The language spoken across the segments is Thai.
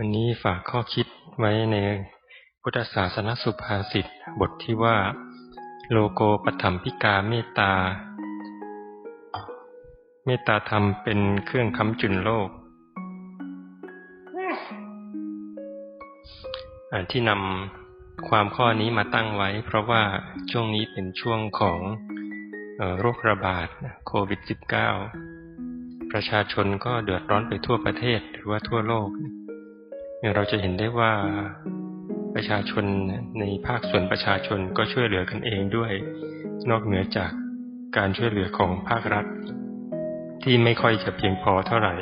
วันนี้ฝากข้อคิดไว้ในพุทธศาสนสุภาษิตบทที่ว่า โลโกปถัมพิกาเมตตา เมตตาธรรมเป็นเครื่องค้ำจุนโลก ที่นำความข้อนี้มาตั้งไว้ เพราะว่าช่วงนี้เป็นช่วงของโรคระบาดโควิด -19 ประชาชนก็เดือดร้อนไปทั่วประเทศหรือว่าทั่วโลก เราจะเห็นได้ว่าประชาชนในภาคส่วนประชาชนก็ช่วยเหลือกันเองด้วย นอกเหนือจากการช่วยเหลือของภาครัฐ ที่ไม่ค่อยจะเพียงพอเท่าไหร่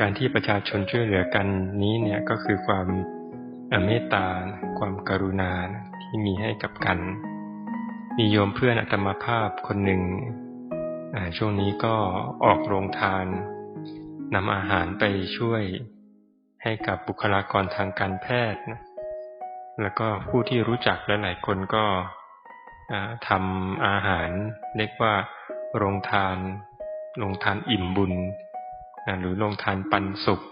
การที่ประชาชนช่วยเหลือกันนี้เนี่ยก็คือความเมตตา ความกรุณาที่มีให้กับกัน มีโยมเพื่อนอัตมาภาพคนหนึ่งช่วงนี้ก็ออกโรงทานนำอาหารไปช่วย ให้กับบุคลากรทางการแพทย์นะแล้วก็ผู้ที่รู้จักและหลายคนก็ทำอาหารเรียกว่าโรงทานโรงทานอิ่มบุญ หรือโรงทานปันสุข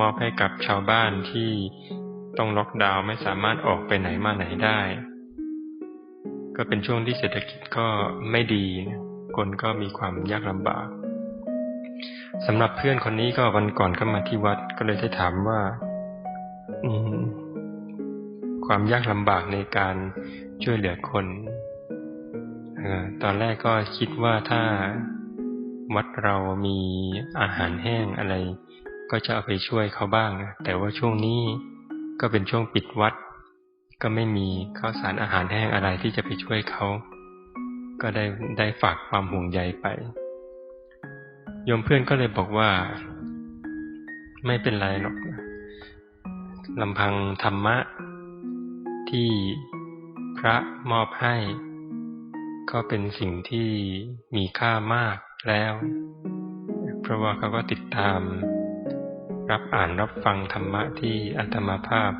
มอบให้กับชาวบ้านที่ต้องล็อกดาวน์ไม่สามารถออกไปไหนมาไหนได้ ก็เป็นช่วงที่เศรษฐกิจก็ไม่ดี คนก็มีความยากลำบาก สำหรับเพื่อนคนนี้ก็วันก่อนเข้ามาที่วัดก็เลยได้ถามว่าความยากลำบากในการช่วยเหลือคนอตอนแรกก็คิดว่าถ้าวัดเรามีอาหารแห้งอะไร ก็จะเอาไปช่วยเขาบ้าง แต่ว่าช่วงนี้ก็เป็นช่วงปิดวัด ก็ไม่มีข้าวสารอาหารแห้งอะไรที่จะไปช่วยเขา ก็ได้ได้ฝากความห่วงใยไป โยมเพื่อนก็เลยบอกว่า ไม่เป็นไรหรอกลำพังธรรมะ ที่พระมอบให้ ก็เป็นสิ่งที่มีค่ามากแล้ว เพราะว่าเขาก็ติดตาม รับอ่านรับฟังธรรมะที่อัตมาภาพ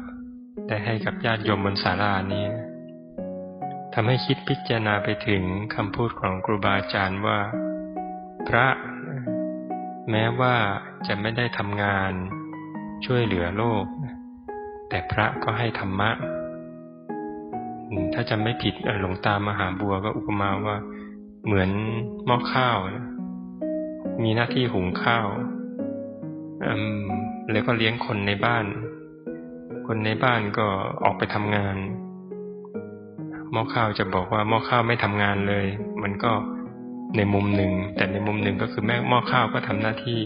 ได้ให้กับญาติโยมบนศาลานี้ทำให้คิดพิจารณาไปถึงคำพูดของครูบาอาจารย์ว่า พระ แม้ว่าจะไม่ได้ทำงาน ช่วยเหลือโลก แต่พระก็ให้ธรรมะ ถ้าจะไม่ผิดหลวงตามหาบัวก็อุปมาว่า เหมือนหม้อข้าวมีหน้าที่หุงข้าวแล้วก็เลี้ยงคนในบ้าน คนในบ้านก็ออกไปทำงานหม้อข้าวจะบอกว่าหม้อข้าวไม่ทำงานเลย มันก็ ในมุมหนึ่ง แต่ในมุมหนึ่งก็คือแม่หม้อข้าวก็ทำหน้าที่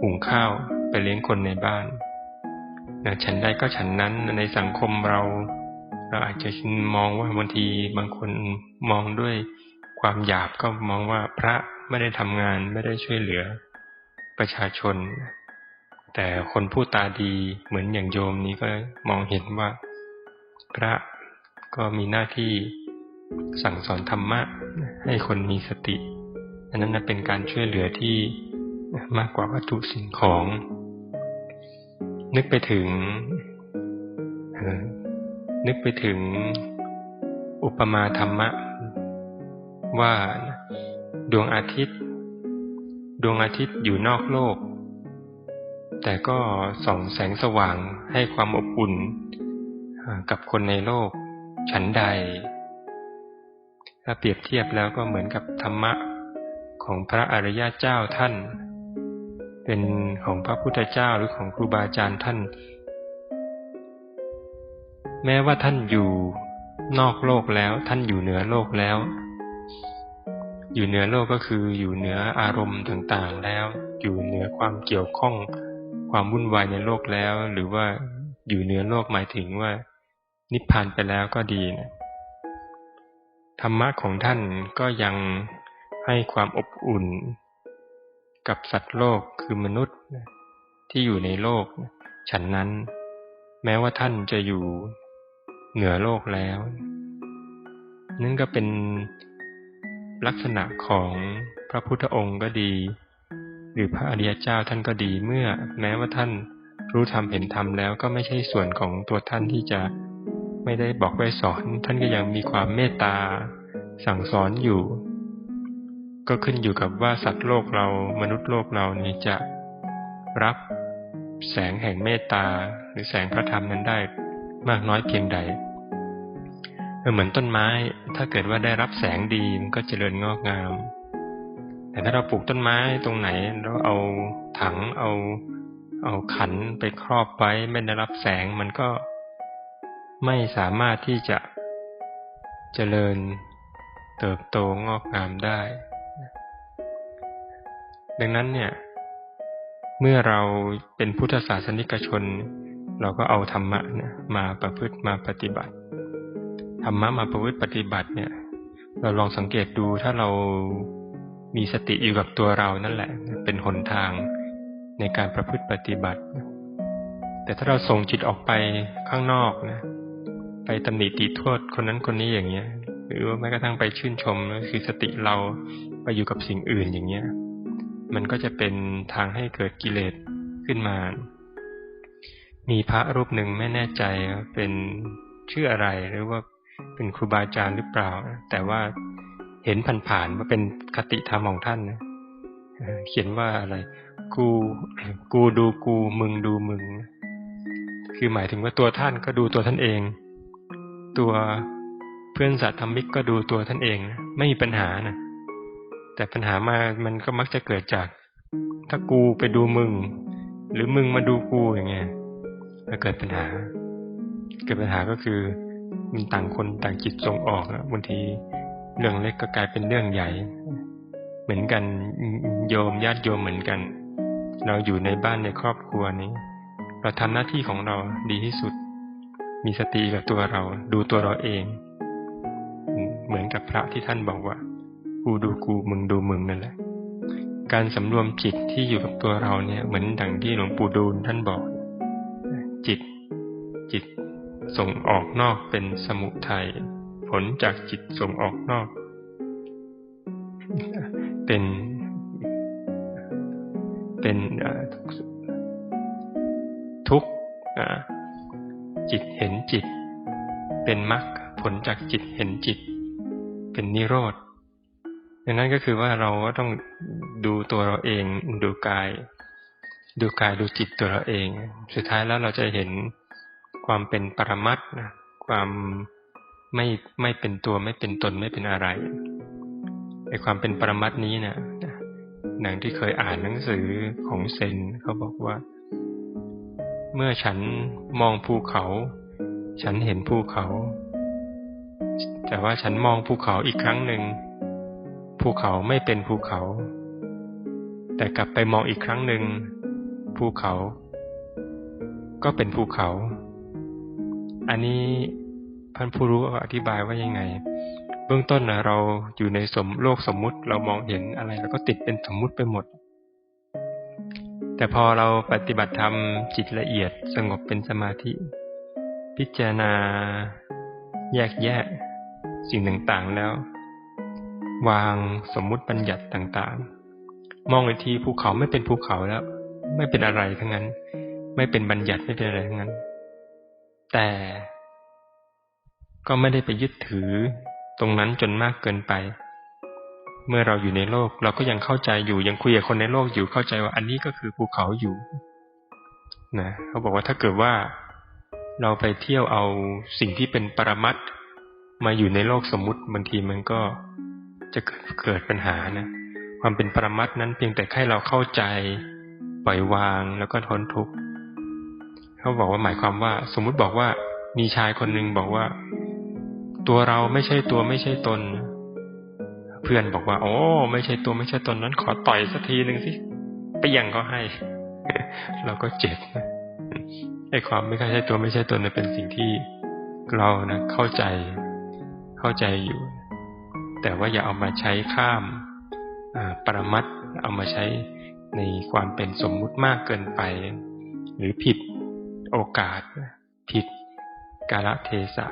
หุงข้าวไปเลี้ยงคนในบ้านฉันใดก็ฉันนั้นในสังคมเรา เราอาจจะมองว่าบางทีบางคนมองด้วยความหยาบก็มองว่าพระไม่ได้ทำงานไม่ได้ช่วยเหลือ ประชาชน แต่คนผู้ตาดีเหมือนอย่างโยมนี้ก็มองเห็นว่า พระก็มีหน้าที่สั่งสอนธรรมะให้คนมีสติ อันนั้นเป็นการช่วยเหลือที่มากกว่าวัตถุสิ่งของ นึกไปถึงนึกไปถึงอุปมาธรรมะ ว่าดวงอาทิตย์ ดวงอาทิตย์อยู่นอกโลก แต่ก็ส่องแสงสว่างให้ความอบอุ่นกับคนในโลก ฉันใด ถ้าเปรียบเทียบแล้วก็เหมือนกับธรรมะ ของพระอริยเจ้าท่าน เป็นของพระพุทธเจ้าหรือของครูบาอาจารย์ท่าน แม้ว่าท่านอยู่นอกโลกแล้วท่านอยู่เหนือโลกแล้ว อยู่เหนือโลกก็คืออยู่เหนืออารมณ์ต่างๆแล้ว อยู่เหนือความเกี่ยวข้องความวุ่นวายในโลกแล้ว หรือว่าอยู่เหนือโลกหมายถึงว่า นิพพานไปแล้วก็ดีนะธรรมะของท่านก็ยัง ให้ความอบอุ่น กับสัตว์โลกคือมนุษย์ที่อยู่ในโลกฉันนั้น แม้ว่าท่านจะอยู่เหนือโลกแล้ว นั่นก็เป็นลักษณะของพระพุทธองค์ก็ดี หรือพระอริยเจ้าท่านก็ดีเมื่อ แม้ว่าท่านรู้ธรรมเห็นธรรมแล้วก็ไม่ใช่ส่วนของตัวท่านที่จะไม่ได้บอกไว้สอน ท่านก็ยังมีความเมตตาสั่งสอนอยู่ ก็ขึ้นอยู่กับว่าสัตว์โลกเรามนุษย์โลกเรานี่จะรับแสงแห่งเมตตาหรือแสงพระธรรมนั้นได้มากน้อยเพียงใดเหมือนต้นไม้ ถ้าเกิดว่าได้รับแสงดีมันก็เจริญงอกงาม แต่ถ้าเราปลูกต้นไม้ตรงไหนแล้วเอาถังเอาเอาขันไปครอบไว้ไม่ได้รับแสงมันก็ไม่สามารถที่จะเจริญเติบโตงอกงามได้ ดังนั้นเนี่ย เมื่อเราเป็นพุทธศาสนิกชน เราก็เอาธรรมะเนี่ยมาประพฤติมาปฏิบัติ ธรรมะมาประพฤติปฏิบัติเนี่ย เราลองสังเกตดูถ้าเรามีสติอยู่กับตัวเรานั่นแหละ เป็นหนทางในการประพฤติปฏิบัติ แต่ถ้าเราส่งจิตออกไปข้างนอกนะไปตำหนิตีโทษคนนั้นคนนี้อย่างเงี้ย หรือว่าแม้กระทั่งไปชื่นชมคือสติเราไปอยู่กับสิ่งอื่นอย่างเงี้ย มันก็จะเป็นทางให้เกิดกิเลสขึ้นมา มีพระรูปหนึ่งไม่แน่ใจเป็นชื่ออะไรหรือว่าเป็นครูบาอาจารย์หรือเปล่า แต่ว่าเห็นผ่านๆว่าเป็นคติธรรมของท่านเขียนว่าอะไร กู กูดูกู มึงดูมึง คือหมายถึงว่าตัวท่านก็ดูตัวท่านเอง ตัวเพื่อนสัตว์ธรรมิกก็ดูตัวท่านเอง ไม่มีปัญหานะ แต่ปัญหามามันก็มักจะเกิดจาก ถ้ากูไปดูมึง หรือมึงมาดูกูอย่างเงี้ยจะเกิดปัญหา เกิดปัญหาก็คือมันต่างคนต่างจิตส่งออกนะบางทีเรื่องเล็กก็กลายเป็นเรื่องใหญ่ เหมือนกันโยมญาติโยมเหมือนกัน เราอยู่ในบ้านในครอบครัวนี้ เราทำหน้าที่ของเราดีที่สุด มีสติกับตัวเรา ดูตัวเราเอง เหมือนกับพระที่ท่านบอกว่า กูดูกูมึงดูมึงนั่นแหละ การสำรวมจิตที่อยู่กับตัวเราเนี่ย เหมือนดังที่หลวงปู่ดูลท่านบอก จิต จิตส่งออกนอกเป็นสมุทัยผลจากจิตส่งออกนอก เป็นเป็นทุกข์จิตเห็นจิต เป็นมรรคผลจากจิตเห็นจิต เป็นนิโรธ ดังนั้นก็คือว่าเราก็ต้องดูตัวเราเอง ดูกาย ดูกายดูจิตตัวเราเอง สุดท้ายแล้วเราจะเห็นความเป็นปรมัตนะความไม่ไม่เป็นตัวไม่เป็นตนไม่เป็นอะไรในความเป็นปรมัตนี้เนะหนังที่เคยอ่านหนังสือของเซนเขาบอกว่า เมื่อฉันมองภูเขา ฉันเห็นภูเขา แต่ว่าฉันมองภูเขาอีกครั้งหนึ่ง ภูเขาไม่เป็นภูเขา แต่กลับไปมองอีกครั้งหนึ่งภูเขา ก็เป็นภูเขา อันนี้พันผู้รู้อธิบายว่ายังไงบื้องต้นนะเราอยู่ในสมโลกสมมุติเรามองเห็นอะไรเราก็ติดเป็นสมมุติไปหมด แต่พอเราปฏิบัติธรรมจิตละเอียดสงบเป็นสมาธิ พิจารณา แยกแยะ สิ่งต่างๆแล้ว วางสมมุติบัญญัติต่างๆ มองอีกทีภูเขาไม่เป็นภูเขาแล้ว ไม่เป็นอะไรทั้งนั้น ไม่เป็นบัญญัติไม่เป็นอะไรทั้งนั้น แต่ก็ไม่ได้ไปยึดถือตรงนั้นจนมากเกินไป เมื่อเราอยู่ในโลกเราก็ยังเข้าใจอยู่ยังคุยกับคนในโลกอยู่เข้าใจว่า อันนี้ก็คือภูเขาอยู่นะเขาบอกว่าถ้าเกิดว่าเราไปเที่ยวเอาสิ่งที่เป็นปรมัตมาอยู่ในโลกสมมุติบางทีมันก็ จะเกิดปัญหานะ ความเป็นปรมัตนั้นเพียงแต่แค่เราเข้าใจปล่อยวางแล้วก็ทนทุกข์เขาบอกว่าหมายความว่า สมมุติบอกว่ามีชายคนหนึ่งบอกว่า ตัวเราไม่ใช่ตัวไม่ใช่ตน เพื่อนบอกว่า โอ้ไม่ใช่ตัวไม่ใช่ตนนั้น ขอต่อยสักทีหนึ่งสิไปยังก็ให้ เราก็เจ็บไอ้ความไม่ใช่ตัวไม่ใช่ตนเป็นสิ่งที่เรานะเข้าใจเข้าใจอยู่ แต่ว่าอย่าเอามาใช้ข้ามปรมัตเอามาใช้ในความเป็นสมมุติมากเกินไป หรือผิดโอกาส ผิดกาลเทศะ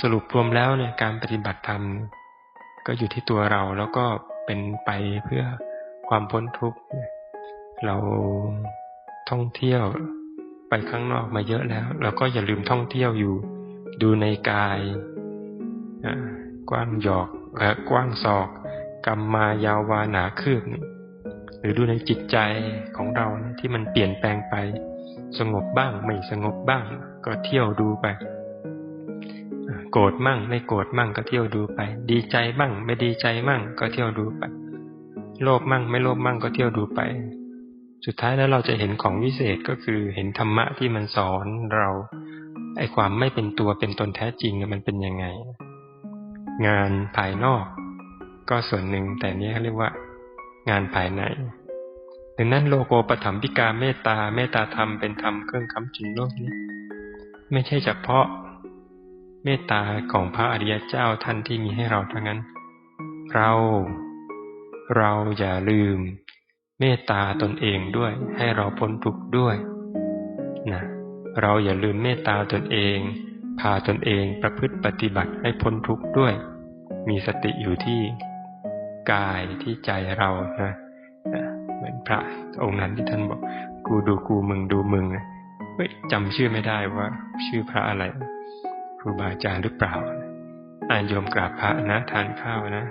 สรุปรวมแล้วเนี่ยการปฏิบัติธรรม ก็อยู่ที่ตัวเราแล้วก็เป็นไปเพื่อความพ้นทุกข์เราท่องเที่ยวไปข้างนอกมาเยอะแล้ว เราก็อย่าลืมท่องเที่ยวอยู่ ดูในกาย กว้างหยอกและกว้างศอกกรรมมายาววาหนาคืบหรือดูในจิตใจของเรานะที่มันเปลี่ยนแปลงไป สงบบ้างไม่สงบบ้าง ก็เที่ยวดูไปโกรธมั่งไม่โกรธมั่งก็เที่ยวดูไป ดีใจมั่งไม่ดีใจมั่งก็เที่ยวดูไป โลภมั่งไม่โลภมั่งก็เที่ยวดูไป สุดท้ายแล้วเราจะเห็นของวิเศษก็คือเห็นธรรมะที่มันสอนเราไอความไม่เป็นตัวเป็นตนแท้จริงมันเป็นยังไง งานภายนอก ก็ส่วนหนึ่งแต่เนี้เขาเรียกว่า งานภายในดังนั้นโลโกปถัมพิกาเมตตาเมตตาธรรมเป็นธรรมเครื่องค้ำจุนโลกนี้ ไม่ใช่เฉพาะเมตตาของพระอริยเจ้าท่านที่มีให้เราเท่านั้น เรา เราอย่าลืม เมตตาตนเองด้วย ให้เราพ้นทุกข์ด้วยนะเราอย่าลืมเมตตาตนเอง พาตนเองประพฤติปฏิบัติให้พ้นทุกข์ด้วย มีสติอยู่ที่กายที่ใจเรานะเหมือนพระองค์นั้นที่ท่านบอก กูดูกูมึงดูมึงนะเฮ้ยจำชื่อไม่ได้ว่า ชื่อพระอะไร ครูบาอาจารย์หรือเปล่าอ่านโยมกราบพระนะทานข้าวนะ